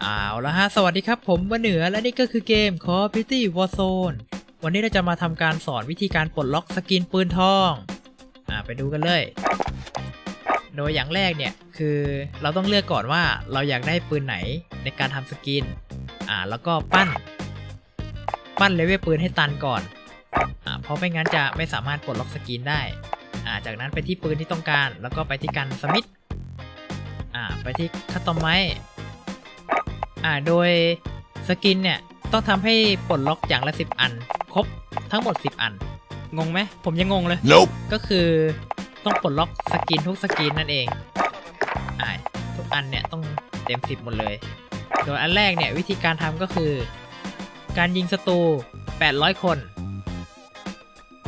เอาละฮะ สวัสดีครับผมมาเหนือและนี่ก็คือเกม Call of Duty Warzone วันนี้เราจะมาทำการสอนวิธีการปลดล็อกสกินปืนทอง อ่าไปดูกันเลย โดยอย่างแรกเนี่ย คือเราต้องเลือกก่อนว่าเราอยากได้ปืนไหนในการทำสกิน อ่าแล้วก็ปั้น ปั้นเลเวลปืนให้ตันก่อน อ่าเพราะไม่งั้นจะไม่สามารถปลดล็อกสกินได้ อ่าจากนั้นไปที่ปืนที่ต้องการ แล้วก็ไปที่การสมิธอ่าไปที่คัตตอมไม้ อ่าโดยสกินเนี่ยต้องทำให้ปลดล็อกอย่างละ 10 อัน ครบทั้งหมด 10 อัน งงไหมผมยังงงเลย Nope. ก็คือต้องปลดล็อกสกินทุกสกินนั่นเองอ่าทุกอันเนี่ยต้องเต็ม 10 หมดเลย โดยอันแรกเนี่ยวิธีการทำก็คือ การยิงศัตรู 800 คน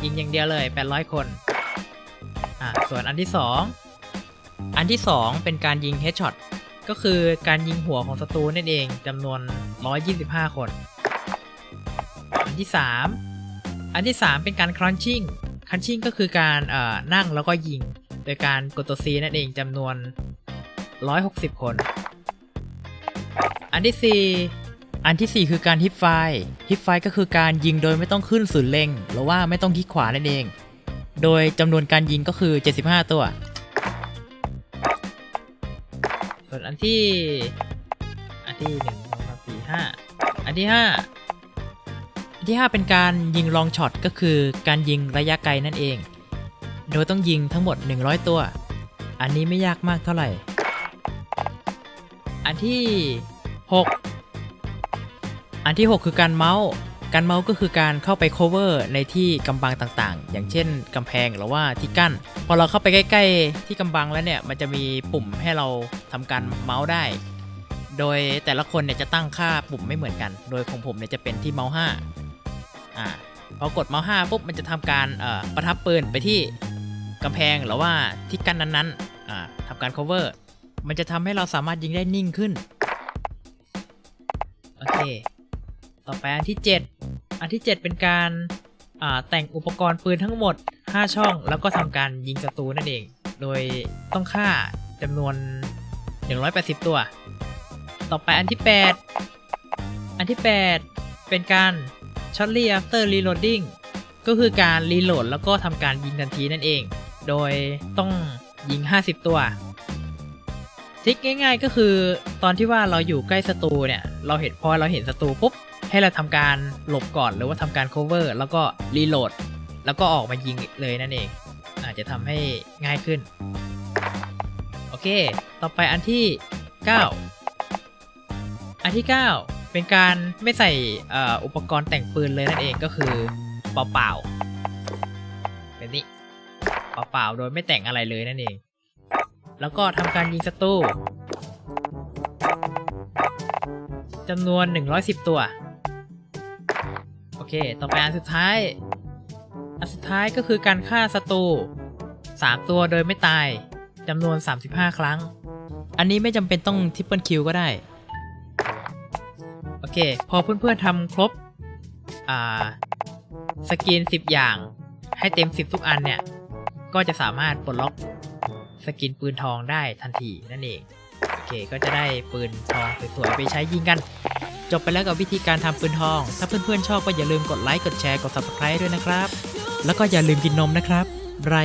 ยิงอย่างเดียวเลย 800 คนอ่าส่วนอันที่ 2 อันที่ 2 เป็นการยิงเฮดช็อต ก็คือการยิงหัวของศัตรูนั่นเองจำนวน 125 คน อันที่ 3 อันที่ 3 เป็นการครันชิ่งครันชิ่งก็คือการเอ่อนั่งแล้วก็ยิง โดยการกดตัว C นั่นเองจำนวน 160 คน อันที่ 4 อันทีสี่ 4 คือการฮิปไฟฮิปไฟก็คือการยิงโดยไม่ต้องขึ้นศูนย์เล็ง หรือว่าไม่ต้องคลิกขวานั่นเอง โดยจำนวนการยิงก็คือ 75 ตัว ส่วนอันที่ อันที่หนึ่งสองสามสี่ห้าอันที่ห้าอันที่ห้าเป็นการยิงลองช็อตก็คือการยิงระยะไกลนั่นเอง โดยต้องยิงทั้งหมด 100 ตัว อันนี้ไม่ยากมากเท่าไหร่ อันที่ 6 อันที่ 6 คือการเมาส์ การเมาส์ก็คือการเข้าไป cover ในที่กำบังต่างๆ อย่างเช่นกำแพงหรือว่าที่กั้น พอเราเข้าไปใกล้ ๆ ที่กำบังแล้วเนี่ย มันจะมีปุ่มให้เราทำการเมาส์ได้ โดยแต่ละคนเนี่ยจะตั้งค่าปุ่มไม่เหมือนกัน โดยของผมเนี่ยจะเป็นที่เมาส์5อ่าพอกดเมาส์5ปุ๊บมันจะทำการเอ่อประทับปืนไปที่กำแพงหรือว่าที่กั้นนั้นๆอ่าทำการ cover มันจะทำให้เราสามารถยิงได้นิ่งขึ้น โอเค ต่อไปอันที่ 7 อันที่ 7 เป็นการาแต่งอุปกรณ์ปืนทั้งหมด 5 ช่อง แล้วก็ทำการยิงศัตรูนั่นเอง โดยต้องฆ่าจำนวน 180 ตัว ต่อไปอันที่ 8 อันที่ 8 เป็นการ shortly after reloading ก็คือการรีโหลดแล้วก็ทำการยิงทันทีนั่นเอง โดยต้องยิง 50 ตัวทริคง่าย ๆ ก็คือตอนที่ว่าเราอยู่ใกล้ศัตรูเนี่ย เราเห็นพอเราเห็นศัตรูปุ๊บ ให้เราทำการหลบก่อนหรือว่าทำการ cover แล้วก็รีโหลดแล้วก็ออกมายิงเลยนั่นเอง อาจจะทำให้ง่ายขึ้น โอเค ต่อไปอันที่ 9 อันที่ 9 เป็นการไม่ใส่อ,อุปกรณ์แต่งปืนเลยนั่นเองก็คือเปล่าๆแบบนี้เปล่าๆโดยไม่แต่งอะไรเลยนั่นเอง แล้วก็ทำการยิงศัตรูจำนวน 110 ตัว เค ต่อไปอันสุดท้าย อันสุดท้ายก็คือการฆ่าศัตรู3 ตัวโดยไม่ตายจำนวน 35 ครั้ง อันนี้ไม่จำเป็นต้องทิปเปิลคิวก็ได้ โอเค พอเพื่อนๆทำครบ อ่า สกิน 10 อย่าง ให้เต็ม 10 ทุกอันเนี่ย ก็จะสามารถปลดล็อกสกินปืนทองได้ทันทีนั่นเอง โอเค ก็จะได้ปืนทองสวยๆไปใช้ยิงกัน จบไปแล้วกับวิธีการทำปืนทอง ถ้าเพื่อนๆชอบก็อย่าลืมกดไลค์ กดแชร์ กด subscribe ด้วยนะครับ แล้วก็อย่าลืมกินนมนะครับ ไร